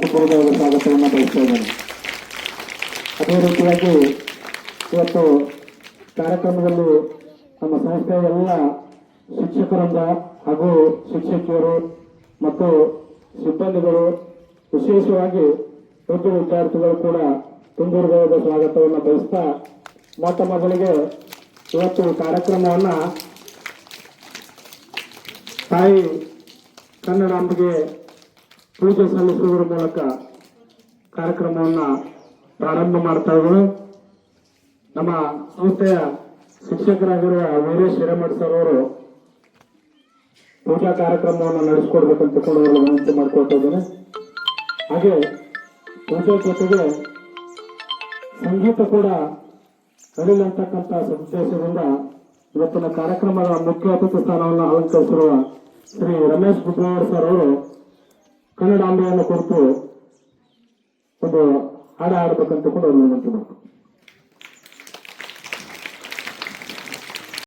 ತುಂಬುವುದಾದ ಸ್ವಾಗತವನ್ನು ಬಯಸ್ತಾ ಇದ್ದೇನೆ ಅದೇ ರೀತಿಯಾಗಿ ಇವತ್ತು ಕಾರ್ಯಕ್ರಮದಲ್ಲಿ ನಮ್ಮ ಸಂಸ್ಥೆಯ ಎಲ್ಲ ಶಿಕ್ಷಕರಿಂದ ಹಾಗೂ ಶಿಕ್ಷಕಿಯರು ಮತ್ತು ಸಿಬ್ಬಂದಿಗಳು ವಿಶೇಷವಾಗಿ ದೊಡ್ಡ ವಿದ್ಯಾರ್ಥಿಗಳು ಕೂಡ ತುಂಬುವುದಾದ ಸ್ವಾಗತವನ್ನು ಬಯಸ್ತಾ ಮೊಟ್ಟ ಮೊದಲಿಗೆ ಇವತ್ತು ಕಾರ್ಯಕ್ರಮವನ್ನ ತಾಯಿ ಕನ್ನಡಾಂಬೆಗೆ ಪೂಜೆ ಸಲ್ಲಿಸುವುದರ ಮೂಲಕ ಕಾರ್ಯಕ್ರಮವನ್ನು ಪ್ರಾರಂಭ ಮಾಡ್ತಾ ಇದ್ದೇವೆ. ನಮ್ಮ ಸಂಸ್ಥೆಯ ಶಿಕ್ಷಕರಾಗಿರುವ ವೀರೇಶ್ ಹಿರೇಮಠ ಸರ್ ಅವರು ಪೂಜಾ ಕಾರ್ಯಕ್ರಮವನ್ನು ನಡೆಸಿಕೊಡ್ಬೇಕಂತ ಅವರಲ್ಲಿ ವಿನಂತಿ ಮಾಡ್ಕೊಳ್ತಾ ಇದ್ದೇನೆ. ಹಾಗೆ ಪೂಜೆ ಜೊತೆಗೆ ಸಂಗೀತ ಕೂಡ ನಡೀಲಂತಕ್ಕಂಥ ಸದುದ್ದೇಶದಿಂದ ಇವತ್ತಿನ ಕಾರ್ಯಕ್ರಮದ ಮುಖ್ಯ ಅತಿಥಿ ಸ್ಥಾನವನ್ನು ಅಲಂಕರಿಸಿರುವ ಶ್ರೀ ರಮೇಶ್ ಬುದ್ಧವಾರ್ ಸರ್ ಅವರು ಕನ್ನಡಾಂಬೆಯನ್ನು ಕುರಿತು ಒಂದು ಹಾಡು ಹಾಡಬೇಕಂತ ಕೂಡ ಒಂದು ವಿನಂತಿ ಮಾಡ್ತಾರೆ.